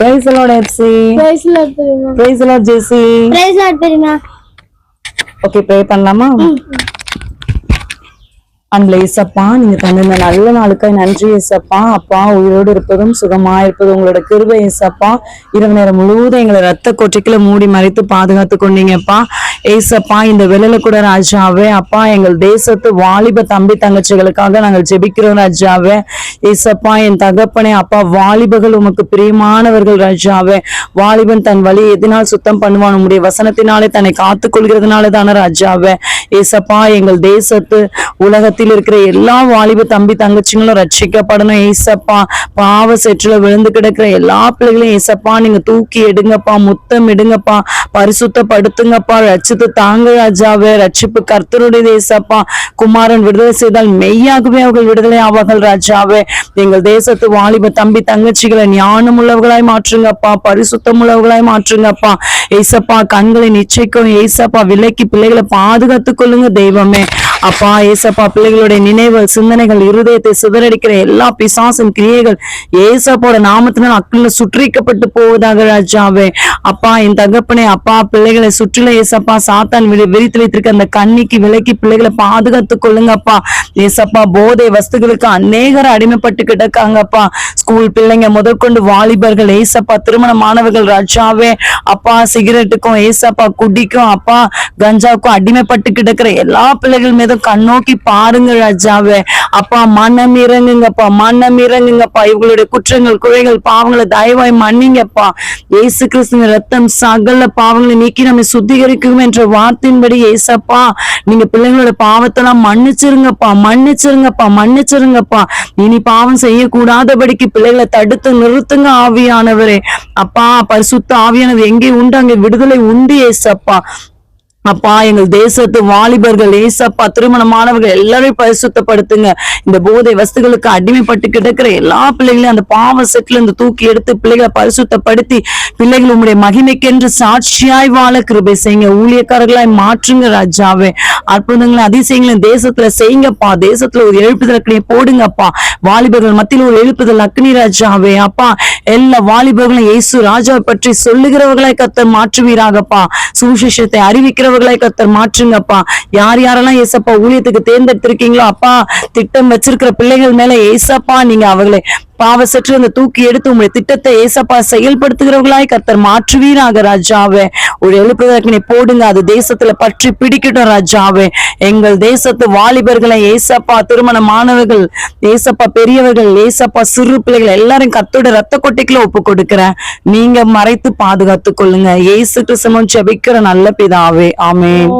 Price lord எஃப்சி praise Lord பெரியமா praise Lord ஜெசி பிரைஸ் லார்ட் பெரியமா ஓகே ப்ரே பண்ணலாமா அன்புல ஏசப்பா நீங்க தந்த இந்த நல்ல நாளுக்காய் நன்றி ஏசப்பா. அப்பா உயிரோடு இருப்பதும் சுகமா இருப்பதும் உங்களோட கிருபை ஏசப்பா. இரவு நேரம் முழுவதும் எங்களை ரத்த கொட்டிக்குள்ள மூடி மறைத்து பாதுகாத்து கொண்டீங்கப்பா. ஏசப்பா இந்த வெளியில கூட ராஜாவே அப்பா எங்கள் தேசத்து வாலிப தம்பி தங்கச்சிகளுக்காக நாங்கள் ஜெபிக்கிறோம் ராஜாவே. ஏசப்பா என் தகப்பனே அப்பா வாலிபர்கள் உமக்கு பிரியமானவர்கள் ராஜாவே. வாலிபன் தன் வழி எதினால் சுத்தம் பண்ணுவான். உம்முடைய வசனத்தினாலே தன்னை காத்துக்கொள்கிறதுனால தானே ராஜாவே. ஏசப்பா எங்கள் தேசத்து உலகத்தில் இருக்கிற எல்லா வாலிப தம்பி தங்கச்சிங்களும் ரட்சிக்கப்படணும். ஏசப்பா பாவ செற்றுல விழுந்து கிடக்கிற எல்லா பிள்ளைகளையும் ஏசப்பா நீங்க தூக்கி எடுங்கப்பா முத்தம் எடுங்கப்பா பரிசுத்தப்படுத்துங்கப்பா ரட்சித்து தாங்க ராஜாவே ரட்சிப்பு கர்த்தருடைய தேசப்பா. குமாரன் விடுதலை செய்தால் மெய்யாகவே அவர்கள் விடுதலை ஆவார்கள் ராஜாவே. எங்கள் தேசத்து வாலிப தம்பி தங்கச்சிகளை ஞானம் உள்ளவர்களாய் மாற்றுங்கப்பா பரிசுத்தம் உள்ளவர்களாய் மாற்றுங்கப்பா. ஏசப்பா கண்களை நிச்சயிக்கும் ஏசப்பா விலைக்கு பிள்ளைகளை பாதுகாத்துக் கொள்ளுங்க தெய்வமே. அப்பா ஏசப்பா பிள்ளைகளுடைய நினைவு சிந்தனைகள் இருதயத்தை சிதறடிக்கிற எல்லா பிசாசின் கிரியைகள் ஏசப்போட நாமத்தினால் அக்கில சுற்றிக்கப்பட்டு போவதாக ராஜாவே. அப்பா என் தகப்பனே அப்பா பிள்ளைகளை சுற்றில ஏசப்பா சாத்தான் விரித்து வைத்திருக்க அந்த கண்ணிக்கு விலக்கி பிள்ளைகளை பாதுகாத்துக் கொள்ளுங்கப்பா. ஏசப்பா போதை வஸ்துகளுக்கு அநேகர் அடிமைப்பட்டு கிடக்காங்கப்பா. ஸ்கூல் பிள்ளைங்க முதற்கொண்டு வாலிபர்கள் ஏசப்பா திருமண மாணவர்கள் ராஜாவே அப்பா சிகரெட்டுக்கும் ஏசப்பா குடிக்கும் அப்பா கஞ்சாவுக்கும் அடிமைப்பட்டு கிடக்கிற எல்லா பிள்ளைகள் மீதும் கண்ணோக்கி பாருங்க ராஜாவே. அப்பா மனம் இறங்குங்கப்பா மனம் இறங்குங்கப்பா. இவங்களுடைய குற்றங்கள் குறைகள் பாவங்களை தயவாய் மன்னிங்கப்பா. ஏசு கிறிஸ்துவ ரத்தம் சகல பாவங்களை நீக்கி நம்மை சுத்திகரிக்கும் என்ற வார்த்தையின்படி ஏசப்பா நீங்க பிள்ளைங்களோட பாவத்தெல்லாம் மன்னிச்சிருங்கப்பா. மன்னிச்சிருங்கப்பா மன்னிச்சிருங்கப்பா. இனி பாவம் செய்யக்கூடாதபடிக்கு பிள்ளைகளை தடுத்து நிறுத்துங்க ஆவியானவரே. அப்பா பரிசுத்த ஆவியானவர் எங்கே உண்டு? அங்கே விடுதலை உண்டு ஏசப்பா. அப்பா எங்கள் தேசத்து வாலிபர்கள் ஏசப்பா திருமணமானவர்கள் எல்லாரையும் பரிசுத்தப்படுத்துங்க. இந்த போதை வஸ்துகளுக்கு அடிமைப்பட்டு கிடக்கிற எல்லா பிள்ளைகளையும் அந்த பாவ செட்ல இருந்து தூக்கி எடுத்து பிள்ளைகளை பரிசுத்தப்படுத்தி பிள்ளைகள் உங்களுடைய மகிமைக்கென்று சாட்சியாய் வாழ கிருபை செய்யுங்க. ஊழியக்காரர்களாய் மாற்றுங்க ராஜாவே. அற்புதங்களை அதிசயங்களும் தேசத்துல செய்யுங்கப்பா. தேசத்துல ஒரு எழுப்புதல் அக்னியை போடுங்கப்பா. வாலிபர்கள் மத்தியில் ஒரு எழுப்புதல் அக்னி ராஜாவே. அப்பா எல்லா வாலிபர்களும் இயேசு ராஜாவை பற்றி சொல்லுகிறவர்களாய் கத்த மாற்றுவீராகப்பா. சுவிசேஷத்தை அறிவிக்கிற அறிவிக்கிறவர்களாய் கத்தர் மாற்றுங்கப்பா. யார் யாரெல்லாம் ஏசப்பா ஊழியத்துக்கு தேர்ந்தெடுத்திருக்கீங்களோ அப்பா திட்டம் வச்சிருக்கிற பிள்ளைகள் மேல ஏசப்பா நீங்க அவர்களை பாவ சற்று அந்த தூக்கி எடுத்து உங்களுடைய திட்டத்தை ஏசப்பா செயல்படுத்துகிறவர்களாய் கத்தர் மாற்றுவீராக ராஜாவே. ஒரு எழுப்புதற்கினை போடுங்க அது தேசத்துல பற்றி பிடிக்கட்டும் ராஜாவே. எங்கள் தேசத்து வாலிபர்களை ஏசப்பா திருமணமானவர்கள் ஏசப்பா பெரியவர்கள் ஏசப்பா சிறு பிள்ளைகள் எல்லாரும் கத்தோட ரத்த கொட்டைக்குள்ள ஒப்பு கொடுக்கிறேன் நீங்க மறைத்து பாதுகாத்துக் கொள்ளுங்க. ஏசு கிறிஸ்தமம் ஜெபிக்கிற நல்ல பிதாவே. ஆமென்.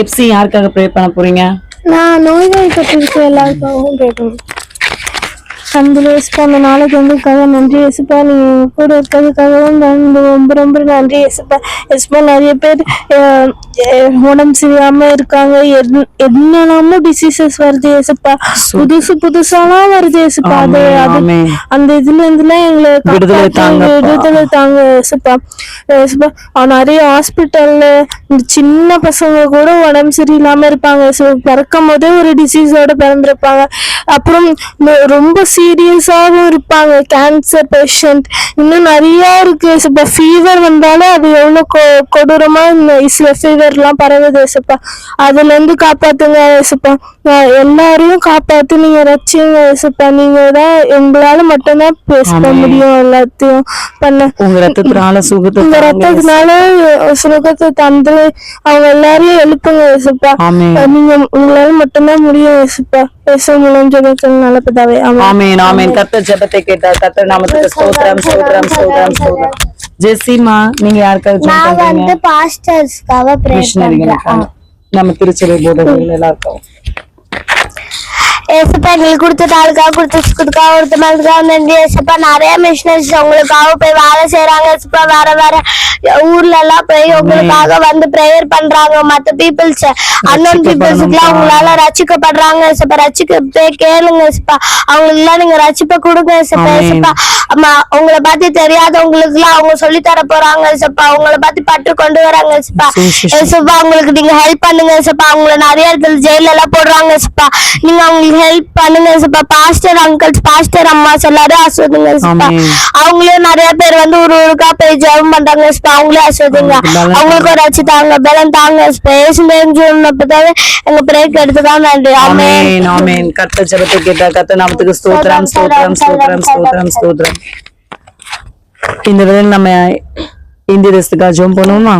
எப்சி யாருக்காக ப்ரே பண்ண போறீங்க? நான் நோய்வாய்ப்பட்டிருக்க எல்லாருக்காகவும் கேட்கணும் அன்புல இயேசுப்பா அந்த நாளைக்கு வந்ததுக்காக நன்றி இயேசுப்பா நீ எங்க கூட இருக்கிறதுக்காகவும் நன்றி ரொம்ப ரொம்ப நன்றி இயேசுப்பா இயேசுப்பா நிறைய பேர் உடம்பு சரியாம இருக்காங்க. என்- என்னெல்லாமோ டிசீசஸ் வருது இயேசுப்பா புதுசு புதுசாலாம் வருது இயேசுப்பா அது அது. அந்த இதுல இருந்துலாம் எங்களை விடுதலை தாங்க இயேசுப்பா இயேசுப்பா நிறைய ஹாஸ்பிட்டல்ல சின்ன பசங்க கூட உடம்பு சரியில்லாம இருப்பாங்க. இயேசுப்பா. பிறக்கும் போதே ஒரு டிசீஸோட பிறந்திருப்பாங்க. அப்புறம் ரொம்ப சீரியஸாகவும் இருப்பாங்க. கேன்சர் பேஷண்ட் இன்னும் நிறைய இருக்கு. இயேசுப்பா ஃபீவர் வந்தாலும் அது எவ்வளவு கொ- கொடூரமா இந்த ஃபீவர்லாம் பரவுது இயேசுப்பா அதுல இருந்து காப்பாத்துங்க நான் எல்லாரையும் காப்பாத்து நீங்க ரட்சிங்க இயேசுப்பா நீங்க தான் எங்களால மட்டும்தான் பேச. முடியும் எல்லாத்தையும் பண்ண. உங்க ரத்தத்தினால சுகத்தை தாங்க. ரத்தத்தினால சுகத்தை தந்து அவங்க எல்லாரையும் எழுப்புங்க இயேசுப்பா ஆமென் நீங்க உங்களால மட்டும்தான் முடியும் இயேசுப்பா பேச முடியும் ஜெபத்தில் நல்ல பிதாவே. ஆமென் ஆமென். கர்த்தர் ஜெபத்தை கேட்டார். கர்த்தர் நாமத்துக்கு ஸ்தோத்திரம் ஸ்தோத்திரம் ஸ்தோத்திரம் ஸ்தோத்திரம். ஜெசிமா நீங்க யாருக்காக ஜெபம் நான் வந்து பாஸ்டர்ஸ்க்காக ப்ரே மிஷனரிகளுக்காக. நம்ம திருச்சபை போதகர்கள் எல்லாருக்கும். ஏசப்பா எங்களுக்கு கொடுத்த நாளுக்காக கொடுத்த சுக்குதுக்காக கொடுத்த நாளுக்காக நன்றி ஏசப்பா. நிறைய மிஷினரிஸ் உங்களுக்காக போய் வேலை செய்யறாங்க ஏசப்பா. வேற வேற ஊர்ல எல்லாம் போய் உங்களுக்காக வந்து ப்ரேயர் பண்றாங்க. மத்த பீப்புள்ஸ் அன்னோன் பீப்புள்ஸ்க்குலாம் உங்களால ரசிக்கப்படுறாங்க ஏசப்பா. ரசிக்க போய் கேளுங்க ஏசப்பா. அவங்களுக்கு எல்லாம் நீங்க ரசிப்பை கொடுங்க ஏசப்பா. ஏசப்பா ஆமா உங்களை பத்தி தெரியாதவங்களுக்கு எல்லாம் அவங்க சொல்லி தர போறாங்க ஏசப்பா. உங்களை பத்தி பற்று கொண்டு வராங்க ஏசப்பா. ஏசப்பா அவங்களுக்கு நீங்க ஹெல்ப் பண்ணுங்க ஏசப்பா. அவங்கள நிறைய இடத்துல ஜெயில எல்லாம் போடுறாங்க ஏசப்பா. நீங்க அவங்களுக்கு ஹெல்ப் பண்ணுங்க ஏசப்பா பாஸ்டர் அங்கிள்ஸ் பாஸ்டர் அம்மாஸ் எல்லாரும் ஆஸ்வதிங்க. அவங்களும் நிறைய பேர் வந்து ஒரு ஊருக்கா போய் ஜெபம் பண்றாங்க ஏசப்பா அவங்களே ஆஸ்வதிங்க அவங்களுக்கு ஒரு அச்சு தாங்க பலம் தாங்க. ஏசப்பா ஏசு எங்க பிரேக் எடுத்துதான் நன்றி. ஆமென். ஆமென் கர்த்த ஜெபத்தை கேட்டா கர்த்த நாமத்துக்கு ஸ்தோத்திரம் ஸ்தோத்திரம் ஸ்தோத்திரம் ஸ்தோத்திரம் ஸ்தோத்திரம். இந்த வேளையில் நம்ம இந்திய தேசத்துக்காக ஜெபம் பண்ணுவோமா?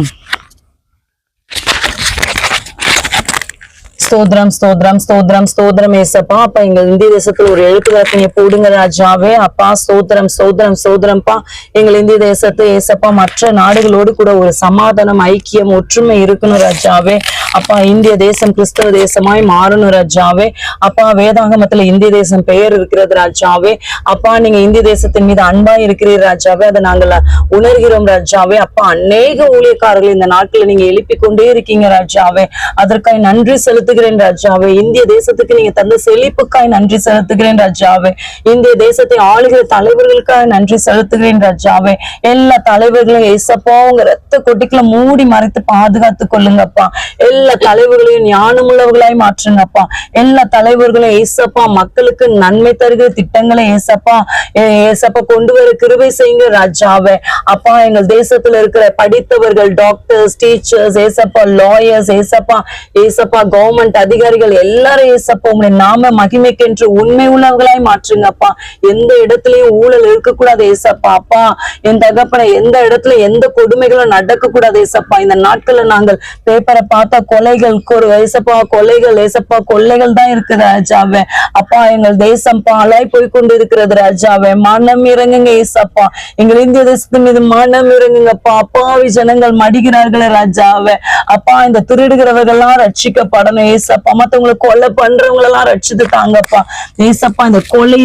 ஸ்தோத்ரம் ஸ்தோத்ரம் ஸ்தோத்ரம் ஸ்தோத்ரம் ஏசப்பா அப்பா எங்க இந்திய தேசத்துல ஒரு எழுத்துக்களை நீங்க போடுங்க ராஜாவே. அப்பா ஸ்தோத்ரம் ஸ்தோத்ரம் ஸ்தோத்ரம்ப்பா எங்கள் இந்திய தேசத்தை ஏசப்பா மற்ற நாடுகளோடு கூட ஒரு சமாதானம் ஐக்கியம் ஒற்றுமை இருக்கணும் ராஜாவே. அப்பா இந்திய தேசம் கிறிஸ்தவ தேசமாய் மாறணும் ராஜாவே. அப்பா வேதாகமத்துல இந்திய தேசம் பெயர் இருக்கிறது ராஜாவே. அப்பா நீங்க இந்திய தேசத்தின் மீது அன்பா இருக்கிறீர் ராஜாவே. அதை நாங்கள் உணர்கிறோம் ராஜாவே. அப்பா அநேக ஊழியக்காரர்கள் இந்த நாட்களை நீங்க எழுப்பிக் கொண்டே இருக்கீங்க ராஜாவே. அதற்காக நன்றி செலுத்துகிற செலுத்துகிறேன் ராஜாவே இந்திய தேசத்துக்கு நீங்க தந்த செழிப்புக்காய் நன்றி செலுத்துகிறேன் ராஜாவே. இந்திய தேசத்தை ஆளுகிற தலைவர்களுக்காக நன்றி செலுத்துகிறேன் ராஜாவே. எல்லா தலைவர்களும் ஏசப்பா உங்க ரத்த கொட்டிக்குள்ள மூடி மறைத்து பாதுகாத்து கொள்ளுங்கப்பா. எல்லா தலைவர்களையும் ஞானமுள்ளவர்களாய் மாற்றுங்கப்பா. எல்லா தலைவர்களையும் ஏசப்பா மக்களுக்கு நன்மை தருகிற திட்டங்களை ஏசப்பா ஏ- ஏசப்பா கொண்டு வர கிருபை செய்யுங்க ராஜாவே. அப்பா எங்கள் தேசத்துல இருக்கிற படித்தவர்கள் டாக்டர்ஸ் டீச்சர்ஸ் ஏசப்பா லாயர்ஸ் ஏசப்பா ஏசப்பா கவர்மெண்ட் அதிகாரிகள் எல்லாரும் ஏசப்பா உங்களுடைய நாம மகிமைக்கென்று உண்மை உள்ளவர்களாய் மாற்றுங்கப்பா. எந்த இடத்துலயும் ஊழல் இருக்கக்கூடாது ஏசப்பா அப்பா. என் தகப்பனை எந்த இடத்துல எந்த கொடுமைகளும் நடக்க கூடாது ஏசப்பா. இந்த நாட்கள்ல நாங்கள் பேப்பரை பார்த்தா கொலைகள் ஒரு ஏசப்பா கொலைகள் ஏசப்பா கொள்ளைகள் தான் இருக்குது ராஜாவே. அப்பா எங்கள் தேசம் பாலாய் போய் கொண்டு இருக்கிறது ராஜாவே. மனம் இறங்குங்க ஏசப்பா. எங்கள் இந்திய தேசத்தின் மீது மனம் இறங்குங்கப்பா. அப்பாவி ஜனங்கள் மடிகிறார்களே ராஜாவே. அப்பா இந்த திருடுகிறவர்கள் எல்லாம் ரட்சிக்கப்படணும் ஏசப்பா மத்தவங்களை கொலை பண்றவங்க எல்லாம் ரட்சித்து தாங்கப்பா ஏசப்பா இந்த கொலை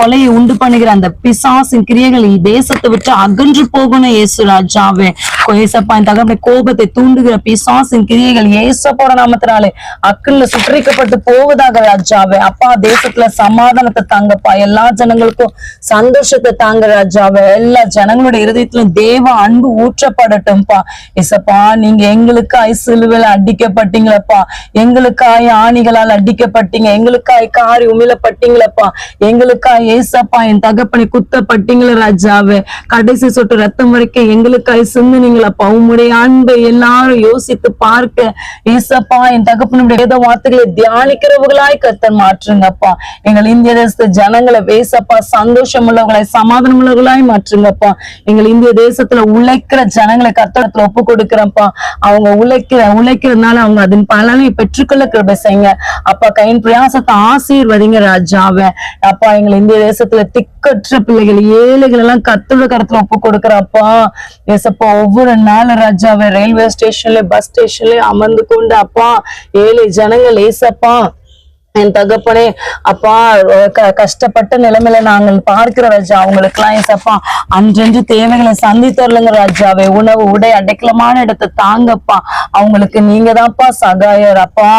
கொலையை உண்டு பண்ணுகிற அந்த பிசாசின் கிரியைகள் தேசத்தை விட்டு அகன்று போகணும் ஏசு ராஜாவே. ஏசப்பா இந்த தகவலை கோபத்தை தூண்டுகிற பிசாசின் கிரியைகள் ஏசப்போட நாமத்தினாலே அக்கல்ல சுற்றிக்கப்பட்டு போவதாக ராஜாவே. அப்பா தேசத்துல சமாதானத்தை தாங்கப்பா. எல்லா ஜனங்களுக்கும் சந்தோஷத்தை தாங்க ராஜாவே. எல்லா ஜனங்களோட இருதயத்திலும் தேவ அன்பு ஊற்றப்படட்டும்பா. ஏசப்பா நீங்க எங்களுக்காய் சிலுவையில் அடிக்கப்பட்டீங்களப்பா. எங்களுக்காய் ஆணிகளால் அடிக்கப்பட்டீங்க. எங்களுக்காய் காரி உமிழப்பட்டீங்களப்பா. எங்களுக்காய் ஏசப்பா என் தகப்பனை குத்தப்பட்டீங்கள ராஜாவே. கடைசி சொட்டு ரத்தம் வரைக்கும் எங்களுக்காய் சிந்துனீங்களப்பா. உம்முடைய அன்பை எல்லாரும் யோசித்து பார்க்க. ஏசப்பா என் தகப்பனுடைய வேத வார்த்தைகளை தியானிக்கிறவர்களாய் கத்தன் மாற்றுங்கப்பா. எங்கள் இந்திய தேசத்து ஜனங்களை வேசப்பா சந்தோஷம் உள்ளவர்களாய் சமாதானம் உள்ளவர்களாய் மாற்றுங்கப்பா. எங்கள் இந்திய தேசத்துல உழைக்கிற ஜனங்களை கத்தடத்துல ஒப்பு கொடுக்கிறப்பா அவங்க உழைக்கிற உழைக்கிறதுனால அவங்க அதன் பலனை பெற்றுக்கொள்ள கிருபை செய்யுங்க அப்பா கையின் பிரயாசத்தை ஆசீர்வதிங்க ராஜாவை. அப்பா எங்களை இந்திய தேசத்துல திக்கற்ற பிள்ளைகள் ஏழைகள் எல்லாம் கத்தோட கருத்துல ஒப்பு கொடுக்குறப்பா ஏசப்பா ஒவ்வொரு நாள் ராஜாவை ரயில்வே ஸ்டேஷன்ல பஸ் ஸ்டேஷன்ல அமர்ந்து கொண்டு அப்பா. ஏழை ஜனங்கள் ஏசப்பா. என் தகப்பனே அப்பா கஷ்டப்பட்ட நிலைமையில நாங்கள் பார்க்கிற ராஜா அவங்களுக்கு எல்லாம் ஏசப்பா அன்றென்று தேவைகளை சந்தித்தரலுங்க ராஜாவே. உணவு உடை அடைக்கலமான இடத்தை தாங்கப்பா. அவங்களுக்கு நீங்க தான்ப்பா சகாயர். அப்பா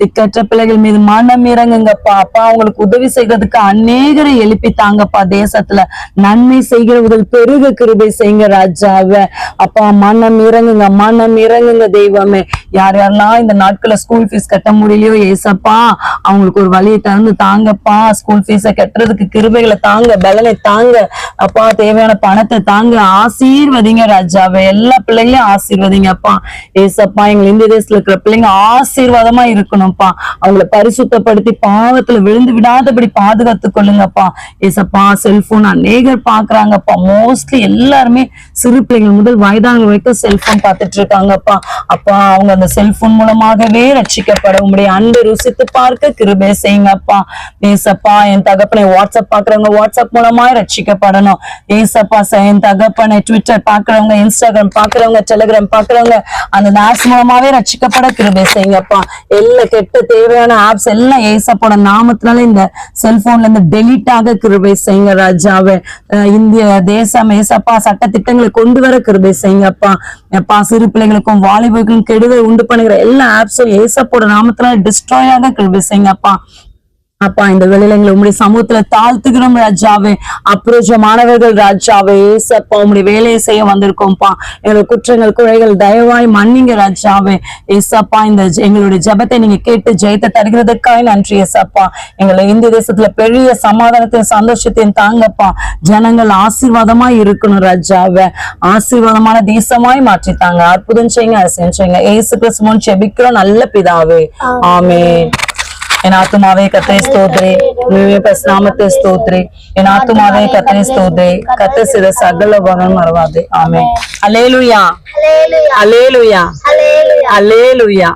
திக்கற்ற பிள்ளைகள் மீது மனம் இறங்குங்கப்பா. அப்பா அவங்களுக்கு உதவி செய்யறதுக்கு அநேகரை எழுப்பி தாங்கப்பா தேசத்துல. நன்மை செய்கிற உதவி பெருக கிருபை செய்யுங்க ராஜாவை. அப்பா மனம் இறங்குங்க மனம் இறங்குங்க தெய்வமே. யார் யாரெல்லாம் இந்த நாட்கள ஸ்கூல் ஃபீஸ் கட்ட முடியலையோ ஏசப்பா அவங்களுக்கு ஒரு வழியை திறந்து தாங்கப்பா. ஸ்கூல் ஃபீஸை கட்டுறதுக்கு கிருபைகளை தாங்க பலனை தாங்க. அப்பா தேவையான பணத்தை தாங்க. ஆசீர்வதிங்க ராஜாவே. எல்லா பிள்ளைங்களையும் ஆசீர்வதிங்கப்பா ஏசப்பா எங்க இந்திய தேசத்துல இருக்கிற பிள்ளைங்க ஆசீர்வாதமா இருக்கணும்ப்பா. அவங்கள பரிசுத்தப்படுத்தி பாவத்துல விழுந்து விடாதபடி பாதுகாத்து கொள்ளுங்கப்பா. ஏசப்பா செல்போன் அநேகர் பாக்குறாங்கப்பா மோஸ்ட்லி எல்லாருமே சிறு பிள்ளைகள் முதல் வயதான வரைக்கும் செல்போன் பார்த்துட்டு இருக்காங்கப்பா அப்பா அவங்க அந்த செல்போன் மூலமாகவே ரட்சிக்கப்பட உங்களுடைய அன்பு ருசித்து பார்க்க கிருபே செய்யுங்கப்பா. ஏசப்பா என் தகப்பனை வாட்ஸ்அப் பாக்குறவங்க வாட்ஸ்அப் மூலமா ரட்சிக்கப்படணும். ஏசப்பா ச- என் தகப்பனை ட்விட்டர் பாக்குறவங்க இன்ஸ்டாகிராம் பாக்குறவங்க டெலிகிராம் பாக்குறவங்க அந்த ஆப்ஸ் மூலமாவே ரட்சிக்கப்பட கிருபே செய்யுங்கப்பா. எல்லா கெட்ட தேவையான ஆப்ஸ் எல்லாம் ஏசப்போட நாமத்தினால இந்த செல்போன்ல இருந்து டெலிட் ஆக கிருபை செய்யுங்க ராஜாவே. இந்திய தேசம் ஏசப்பா சட்ட திட்டங்களை கொண்டு வர கிருபை செய்யுங்கப்பா அப்பா சிறு பிள்ளைகளுக்கும் வாலிபர்களுக்கும் கெடுதல் உண்டு பண்ணுகிற எல்லா ஆப்ஸும் ஏசப்போட நாமத்துல டிஸ்ட்ராய் ஆக செய்யப்பா அப்பா. இந்த வேளையில எங்களை உங்களுடைய சமூகத்துல தாழ்த்துக்கிறோம் ராஜாவே. அப்புரோஜமானவர்கள் ராஜாவே. ஏசப்பா உங்களுடைய வேலையை செய்ய வந்திருக்கோம்ப்பா. எங்களுடைய குற்றங்கள் குறைகள் தயவாய் மன்னிங்க ராஜாவே. ஏசப்பா இந்த எங்களுடைய ஜெபத்தை நீங்க கேட்டு ஜெயத்தை தருகிறதுக்காக நன்றி ஏசப்பா. எங்களை இந்திய தேசத்துல பெரிய சமாதானத்தையும் சந்தோஷத்தையும் தாங்கப்பா. ஜனங்கள் ஆசீர்வாதமா இருக்கணும் ராஜாவே. ஆசீர்வாதமான தேசமாய் மாற்றித்தாங்க. அற்புதம் செய்யுங்க அதிசயம் செய்யுங்க. ஏசு கிறிஸ்துவன் செபிக்கிறோம் நல்ல பிதாவே. ஆமென். என் ஆத்துமாவே கத்தை ஸ்தோத்ரே நாமத்தை ஸ்தோத்ரே என் ஆத்துமாவே கத்தை ஸ்தோத்ரே கத்த சித சகல வரம் மறவாதே ஆமென் அலேலுயா அலேலுயா அலேலுயா